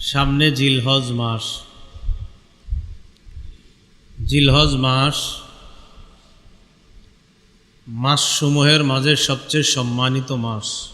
সামনে জিলহজ মাস। জিলহজ মাস মাসসমূহের মাঝে সবচেয়ে সম্মানিত মাস।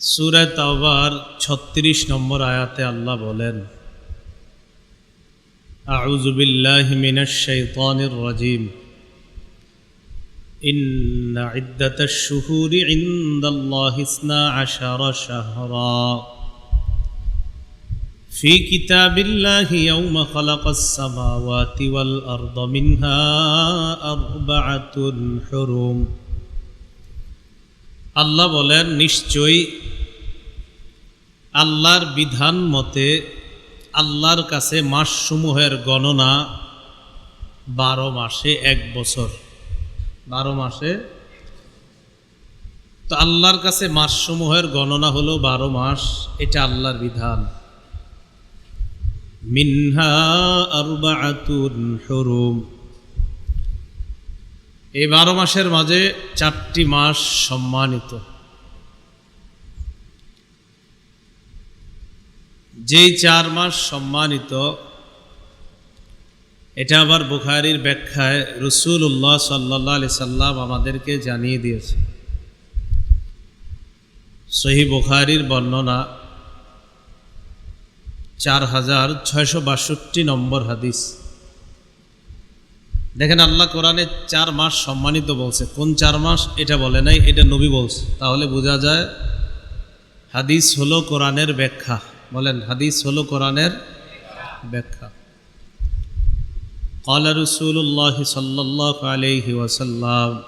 সুরায় তাওবার ছত্রিশ নম্বর আয়াতে আল্লাহ বলেন আউজুবিল্লাহ মিনাস শৈতানির রাজিম। إن عدة الشهور عند الله اثنا عشر شهرا في كتاب الله يوم خلق السماوات والأرض منها أربعة حرم আল্লাহ বলেন নিশ্চয়ই আল্লাহর বিধান মতে আল্লাহর কাছে মাসসমূহের গণনা বারো মাসে এক বছর বারো মাসে। তো আল্লাহর কাছে মাসসমূহের গণনা হলো বারো মাস। এটা আল্লাহর বিধান। মিনহা আরবাআতুন হুরুম। এই বারো মাসের মাঝে চারটি মাস সম্মানিত। যেই চার মাস সম্মানিত এটা আবার বুখারির ব্যাখ্যায় রসুল্লাহ সাল্লাহ আলি সাল্লাম আমাদেরকে জানিয়ে দিয়েছে। সহি বুখারির বর্ণনা চার হাজার ছয়শো বাষট্টি নম্বর হাদিস। দেখেন আল্লাহ কোরআনে চার মাস সম্মানিত বলছে। কোন চার মাস? এটা বলে নাই, এটা নবী বলছে। তাহলে বোঝা যায় হাদিস হলো কোরআনের ব্যাখ্যা। বলেন, হাদিস হলো কোরআনের ব্যাখ্যা। قال رسول الله صلى الله عليه وسلم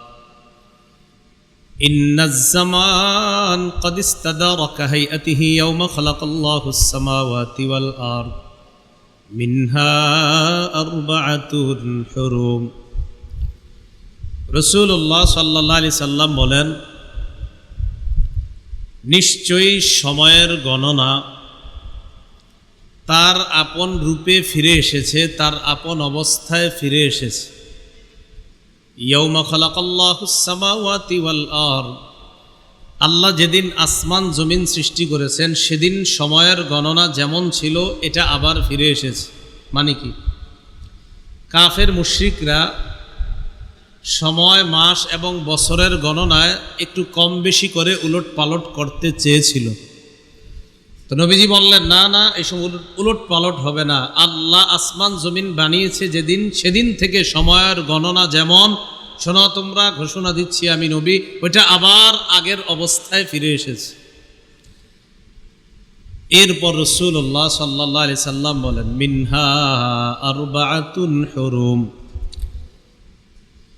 إن الزمان قد استدار كهيئته يوم خلق الله السماوات والأرض منها أربعة حرم رسول الله صلى الله عليه وسلم বলেন নিশ্চয়ই সময়ের গণনা তার আপন রূপে ফিরে এসেছে, তার আপন অবস্থায় ফিরে এসেছে। আল্লাহ যেদিন আসমান, জমিন সৃষ্টি করেছেন, সেদিন সময়ের গণনা যেমন ছিল, এটা আবার ফিরে এসেছে। মানে কি? কাফের মুশ্রিকরা সময়, মাস এবং বছরের গণনায় একটু কম বেশি করে উলট পালট করতে চেয়েছিল। তো নবীজি বললেন, না না, এসব উলট পালট হবে না। আল্লাহ আসমান, জমিন বানিয়েছে যেদিন, সেদিন থেকে সময়ের গণনা যেমন। শোনো, তোমরা ঘোষণা দিচ্ছি আমি, নবী, ওইটা আবার আগের অবস্থায় ফিরে এসেছে। এরপর রসুল্লাহ সাল্লাহ আলি সাল্লাম বলেন, মিনহা আরবাতুন হরুম।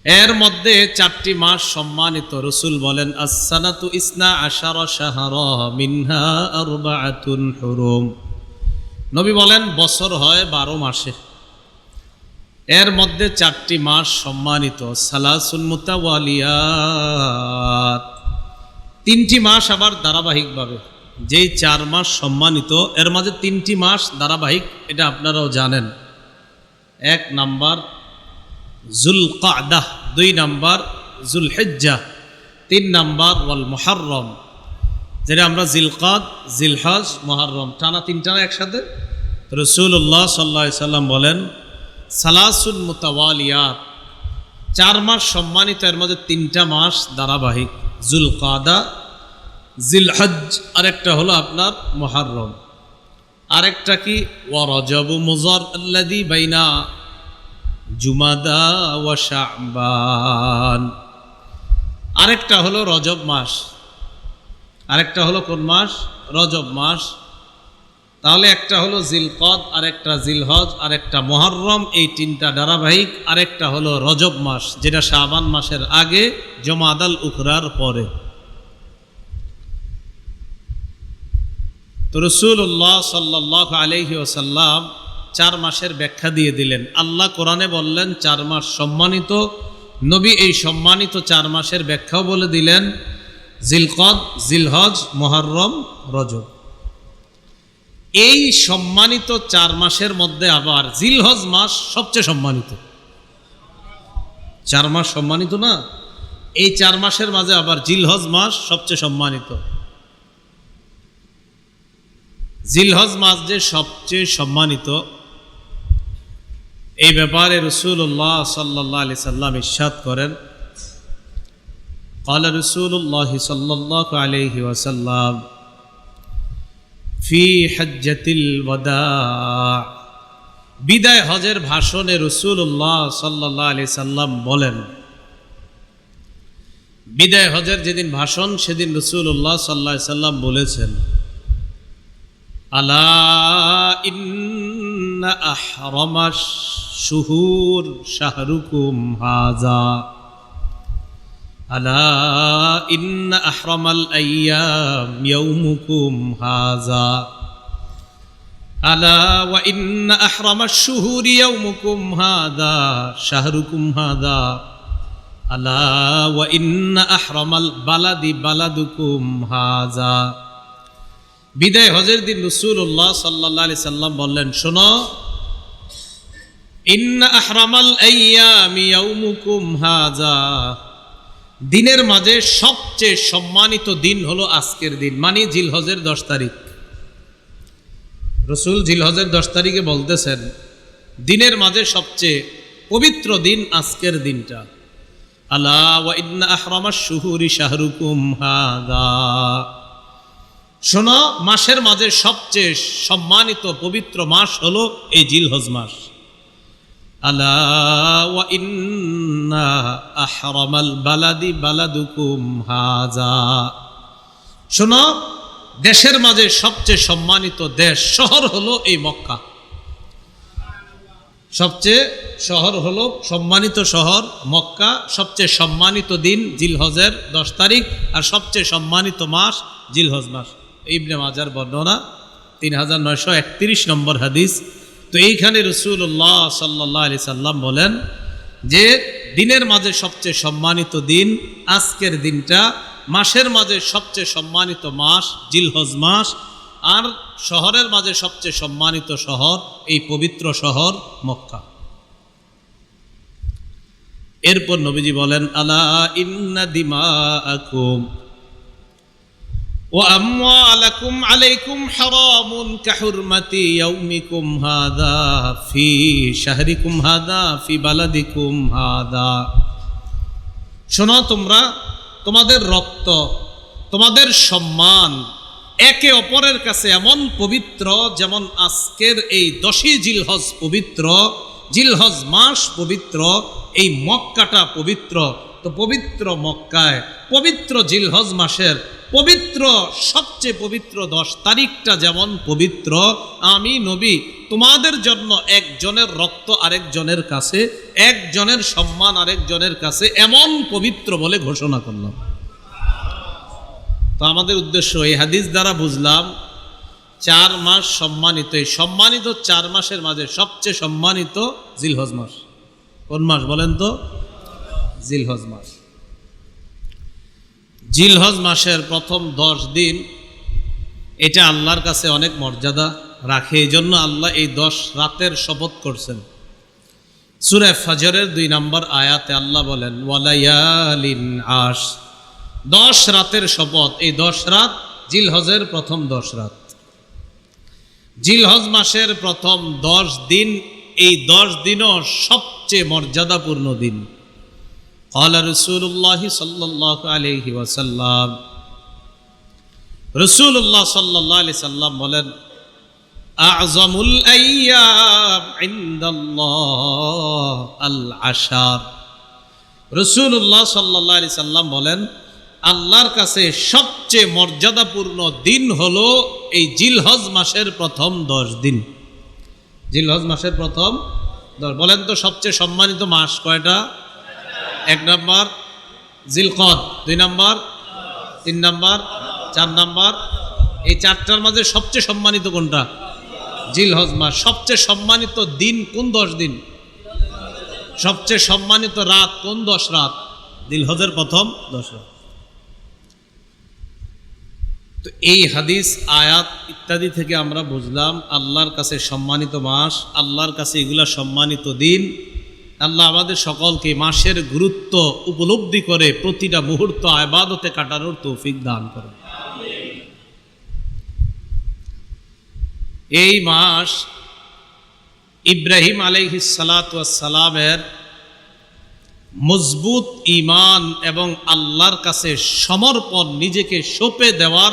এর মধ্যে চারটি মাস সম্মানিত রসুল বলেন আসানাতু ইসনা আশার শাহর মিনহা আরবাতুন হুরুম। নবী বলেন, বছর হয় বারো মাসে। এর মধ্যে চারটি মাস সম্মানিত, সালাসুন মুতাওয়ালিয়াত। তিনটি মাস আবার ধারাবাহিকভাবে। যেই চার মাস সম্মানিত, এর মাঝে তিনটি মাস ধারাবাহিক, এটা আপনারাও জানেন। এক নাম্বার জুল কাদাহ দুই নাম্বার জুল হেজ্জা তিন নাম্বার ওয়াল মহারম যেটা আমরা জিলকাদ, জিলহাজ মহারম টানা তিন টানা একসাথে। রসুল্লাহ সাল্লা সাল্লাম বলেন সালাসুল মুতাওয়ালিয়াত, চার মাস সম্মানিত, এর মধ্যে তিনটা মাস ধারাবাহিক জুল কাদা জিলহজ, আরেকটা হলো আপনার মহারম আরেকটা কি? ওয়ারজবু মুজর আল্লাদি বাইনা জুমাদা ওয়া শাবান। আরেকটা হলো রজব মাস। আরেকটা হলো কোন মাস? রজব মাস। তাহলে একটা হলো জিলকদ, আরেকটা জিলহজ, আরেকটা মহরম, এই তিনটা ধারাবাহিক। আরেকটা হলো রজব মাস, যেটা শাবান মাসের আগে, জমাদাল উখরার পরে। তো রসুল্লাহ সাল্লাহ আলহি ওসাল্লাম চার মাসের ব্যাখ্যা দিয়ে দিলেন। আল্লাহ কোরআনে বললেন, চার মাস সম্মানিত। নবী এই সম্মানিত চার মাসের ব্যাখ্যাও বলে দিলেন, জিলকদ, জিলহজ, মহরম, রজব। এই সম্মানিত চার মাসের মধ্যে আবার জিলহজ মাস সবচেয়ে সম্মানিত। চার মাস সম্মানিত না? এই চার মাসের মাঝে আবার জিলহজ মাস সবচেয়ে সম্মানিত। জিলহজ মাস যে সবচেয়ে সম্মানিত এই ব্যাপারে রসুল্লাহ সাল্লাহ আলি সাল্লাম ইস্বাদ করেন قال رسول الله صلى الله عليه وسلم في حجة الوداع বিদায় হজের ভাষণে রসুল্লাহ সাল্লাহ আলি সাল্লাম বলেন বিদায় হজের যেদিন ভাষণ সেদিন রসুল্লাহ সাল্লাহ সাল্লাম বলেছেন আলা ইন্না আহরমা শুহুর শাহরুকুম হাজা। আলা ইন্না আহরমাল আইয়াম ইয়াউমুকুম হাজা। আলা ওয়া ইন্না আহরামাশ শুহুরি ইয়াউমুকুম হাদা শাহরুকুম হাদা আলা ওয়া ইন্না আহরামাল বালাদি বালাদুকুম হাজা। বিদায় হজের দিন রসুল্লাহ সাল্লাহ সাল্লাম বললেন, শোনো আহরামাল দিনের মাঝে সবচেয়ে সম্মানিত দিন হলো আজকের দিন মানে জিলহজের দশ তারিখ। রসুল জিলহজের দশ তারিখে বলতেছেন, দিনের মাঝে সবচেয়ে পবিত্র দিন আজকের দিনটা। ইন্না শোনো, মাসের মাঝে সবচেয়ে সম্মানিত পবিত্র মাস হলো এই জিলহজ মাস। আলা ওয়া ইন্না আহরামাল বালাদি বালাদুকুম হাজা। শোনো, দেশের মাঝে সবচেয়ে সম্মানিত দেশ শহর হলো এই মক্কা। সবচেয়ে শহর হলো, সম্মানিত শহর মক্কা, সবচেয়ে সম্মানিত দিন জিলহজের দশ তারিখ আর সবচেয়ে সম্মানিত মাস জিলহজ মাস। ইবনে মাজার বর্ণনা তিন হাজার নয়শো একত্রিশ নম্বর হাদিস। তো এইখানে রসুল্লাহ সাল্লাহ আলি সাল্লাম বলেন যে দিনের মাঝে সবচেয়ে সম্মানিত দিন আজকের দিনটা, মাসের মাঝে সবচেয়ে সম্মানিত মাস জিলহজ মাস, আর শহরের মাঝে সবচেয়ে সম্মানিত শহর এই পবিত্র শহর মক্কা। এরপর নবীজি বলেন, আলা ইন্না দিমা وأموالكم عليكم حرام كحرمة يومكم هذا في شهركم هذا في بلدكم هذا শোনো তোমরা তোমাদের রক্ত তোমাদের সম্মান একে অপরের কাছে এমন পবিত্র যেমন আজকের এই দশই জিলহজ পবিত্র জিলহজ মাস পবিত্র এই মক্কাটা পবিত্র তো পবিত্র মক্কায় পবিত্র জিলহজ মাসের পবিত্র, সবচেয়ে পবিত্র দশ তারিখটা যেমন পবিত্র, আমি নবী, তোমাদের জন্য একজনের রক্ত আরেকজনের কাছে, একজনের সম্মান আরেকজনের কাছে এমন পবিত্র বলে ঘোষণা করলাম। তো আমাদের উদ্দেশ্য, এই হাদিস দ্বারা বুঝলাম, চার মাস সম্মানিত, এই সম্মানিত চার মাসের মাঝে সবচেয়ে সম্মানিত জিলহজ মাস। কোন মাস বলেন তো? জিলহজ মাস। জিলহজ মাসের প্রথম দশ দিন, এটা আল্লাহর কাছে অনেক মর্যাদা রাখে। এই জন্য আল্লাহ এই দশ রাতের শপথ করছেন। সুরে ফজরের দুই নম্বর আয়াতে আল্লাহ বলেন ওয়ালায়ালিন আশ। দশ রাতের শপথ, এই দশ রাত জিলহজের প্রথম দশ রাত। জিলহজ মাসের প্রথম দশ দিন, এই দশ দিনও সবচেয়ে মর্যাদাপূর্ণ দিন। قال رسول الله صلى الله عليه وسلم رسول الله صلى الله عليه وسلم বলেন أعظم الأيام عند الله العشر رسول الله صلى الله عليه وسلم বলেন আল্লাহর কাছে সবচেয়ে মর্যাদাপূর্ণ দিন হলো এই জিলহজ মাসের প্রথম দশ দিন জিলহজ মাসের প্রথম দশ বলেন তো সবচেয়ে সম্মানিত মাস কয়টা এক নম্বর জিলকদ, দুই নম্বর, তিন নম্বর, চার নম্বর। এই চারটার মাঝে সবচেয়ে সম্মানিত কোনটা? জিলহজ মাস। সবচেয়ে সম্মানিত দিন কোন দশ দিন? সবচেয়ে সম্মানিত রাত কোন দশ রাত? দিলহজের প্রথম দশ রাত। তো এই হাদিস, আয়াত ইত্যাদি থেকে আমরা বুঝলাম, আল্লাহর কাছে সম্মানিত মাস, আল্লাহর কাছে এগুলা সম্মানিত দিন। আল্লাহ আমাদের সকলকে মাসের গুরুত্ব উপলব্ধি করে প্রতিটা মুহূর্ত আবাদতে কাটানোর তৌফিক দান করে এই মাস ইব্রাহিম আলাইহিসালামের মজবুত ইমান এবং আল্লাহর কাছে সমর্পণ নিজেকে সঁপে দেওয়ার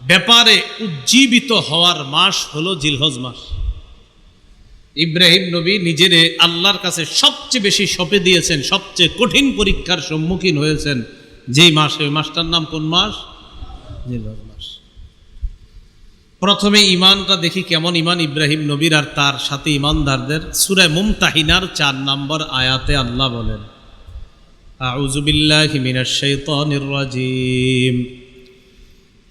ব্যাপারে উজ্জীবিত হওয়ার মাস হলো জিলহজ মাস। ইব্রাহিম নবী নিজেরে আল্লাহর কাছে সবচেয়ে বেশি সঁপে দিয়েছেন সবচেয়ে কঠিন পরীক্ষার সম্মুখীন হয়েছেন। যেই মাসে ওই মাসটার নাম কোন মাস? জিলহজ মাস। প্রথমে ইমানটা দেখি কেমন ইমান ইব্রাহিম নবীর আর তার সাথে ইমানদারদের সুরে মুমতাহিনার চার নম্বর আয়াতে আল্লাহ বলেন আউযু বিল্লাহি মিনাশ শাইতানির রাজিম।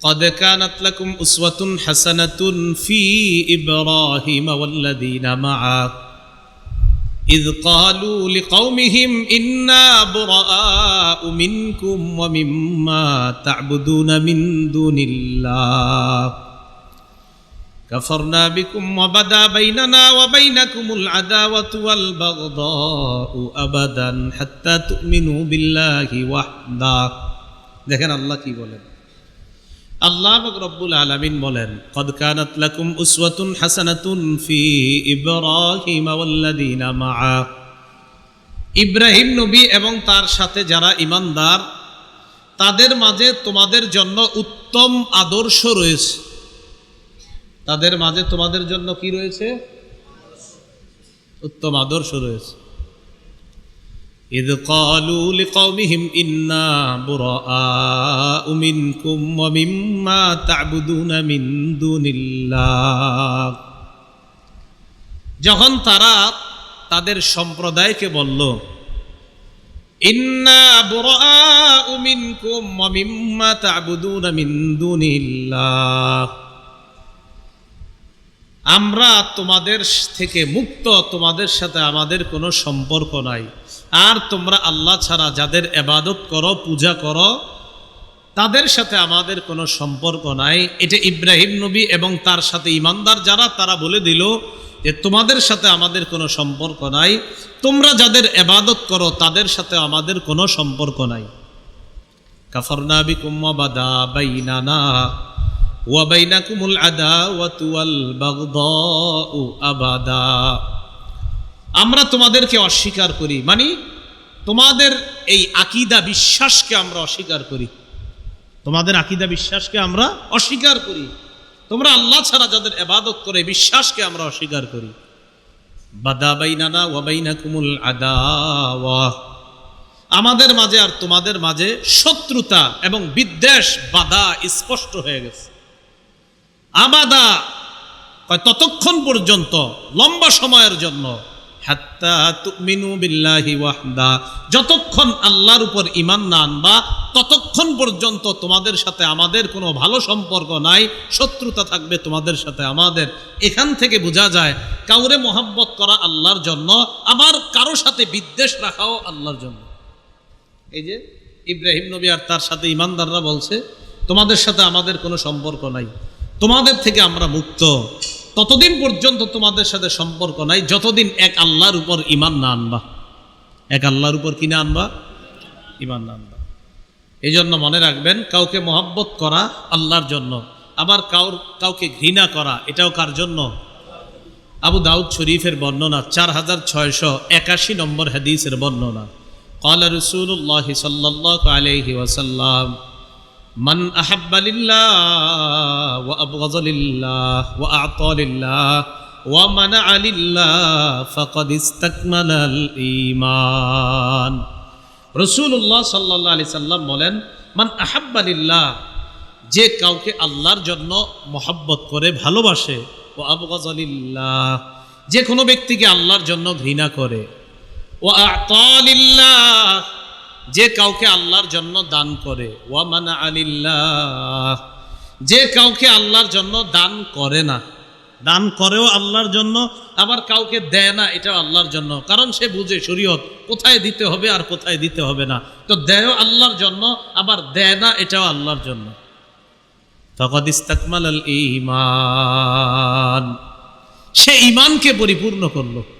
قد كانت لكم أسوة حسنة في إبراهيم والذين معه إذ قالوا لقومهم إنا براء منكم ومما تعبدون من دون الله كفرنا بكم وبدا بيننا وبينكم العداوة والبغضاء أبدا حتى تؤمنوا بالله وحده দেখেন আল্লাহ কি বলেন আল্লাহ রব্বুল আলমিন বলেন কদকানাত লাকুম উসওয়াতুন হাসানাতুন ফি ইব্রাহিম আল্লাযীনা মাআ। ইব্রাহিম নবী এবং তার সাথে যারা ইমানদার তাদের মাঝে তোমাদের জন্য উত্তম আদর্শ রয়েছে। তাদের মাঝে তোমাদের জন্য কি রয়েছে? উত্তম আদর্শ রয়েছে। إذ قالوا لقومهم إنا براء منكم ومما تعبدون من دون الله যখন তারা তাদের সম্প্রদায়কে বলল ইন্না বুরাআ মিনকুম ওয়া মিম্মা তা'বুদুনা মিন দুনিল্লাহ আমরা তোমাদের থেকে মুক্ত তোমাদের সাথে আমাদের কোনো সম্পর্ক নাই আর তোমরা আল্লাহ ছাড়া যাদের এবাদত করো, পূজা করো, তাদের সাথে আমাদের কোনো সম্পর্ক নাই। এটা ইব্রাহিম নবী এবং তার সাথে ইমানদার যারা, তারা বলে দিল যে তোমাদের সাথে আমাদের কোনো সম্পর্ক নাই। তোমরা যাদের এবাদত করো, তাদের সাথে আমাদের কোনো সম্পর্ক নাই। কাফরনা বিকুম বাদা বাইনানা ওয়াবাইনাকুমুল আদাওয়াতু ওয়াল বাগদাউ আবাদা। আমরা তোমাদেরকে অস্বীকার করি। মানে তোমাদের এই আকিদা বিশ্বাসকে আমরা অস্বীকার করি। তোমাদের আকিদা বিশ্বাসকে আমরা অস্বীকার করি। তোমরা আল্লাহ ছাড়া যাদের এবাদত করে বিশ্বাসকে আমরা অস্বীকার করি। আদাওয়া। আমাদের মাঝে আর তোমাদের মাঝে শত্রুতা এবং বিদ্বেষ, বাধা স্পষ্ট হয়ে গেছে। কয়, ততক্ষণ পর্যন্ত, লম্বা সময়ের জন্য যতক্ষণ আল্লাহর উপর ইমান না আনবা, ততক্ষণ পর্যন্ত তোমাদের সাথে আমাদের কোনো ভালো সম্পর্ক নাই, শত্রুতা থাকবে তোমাদের সাথে আমাদের। এখান থেকে বোঝা যায়, কাউরে মোহাব্বত করা আল্লাহর জন্য, আবার কারও সাথে বিদ্বেষ রাখাও আল্লাহর জন্য। এই যে ইব্রাহিম নবী আর তার সাথে ইমানদাররা বলছে, তোমাদের সাথে আমাদের কোনো সম্পর্ক নাই। তোমাদের থেকে আমরা মুক্ত। ততদিন পর্যন্ত তোমাদের সাথে সম্পর্ক নাই, যতদিন এক আল্লাহর উপর ইমান না আনবা। এক আল্লাহর উপর কিনে আনবা? ইমান না আনবা। এই জন্য মনে রাখবেন, কাউকে মহাব্বত করা আল্লাহর জন্য, আবার কাউর, কাউকে ঘৃণা করা, এটাও কার জন্য? আবু দাউদ শরীফের বর্ণনা, চার হাজার ছয়শো একাশি নম্বর হাদিসের বর্ণনা। কলা রসুল্লাহ সাল্লাহ আলহি ওয়াসাল্লাম, মান আহাব্বালিল্লাহ وأبغض لله وأعطى لله ومنع لله فقد استكمل الإيمان رسول الله صلى الله عليه وسلم বলেন মান আহাব্বা লিল্লাহ যে কাউকে আল্লাহর জন্য মহাব্বত করে ভালোবাসে ও আবগাজালিল্লাহ যে কোনো ব্যক্তিকে আল্লাহর জন্য ঘৃণা করে ও আতালিল্লাহ যে কাউকে আল্লাহর জন্য দান করে ওয়া মানা আলিল্লাহ যে কাউকে আল্লাহর জন্য দান করে না। দান করেও আল্লাহর জন্য, আবার কাউকে দেয় না, এটাও আল্লাহর জন্য। কারণ সে বুঝে শরীয়ত, কোথায় দিতে হবে আর কোথায় দিতে হবে না। তো দেয়ও আল্লাহর জন্য, আবার দেয় না, এটাও আল্লাহর জন্য। ফকদ ইস্তাকমাল আল ইমান সে ইমানকে পরিপূর্ণ করল।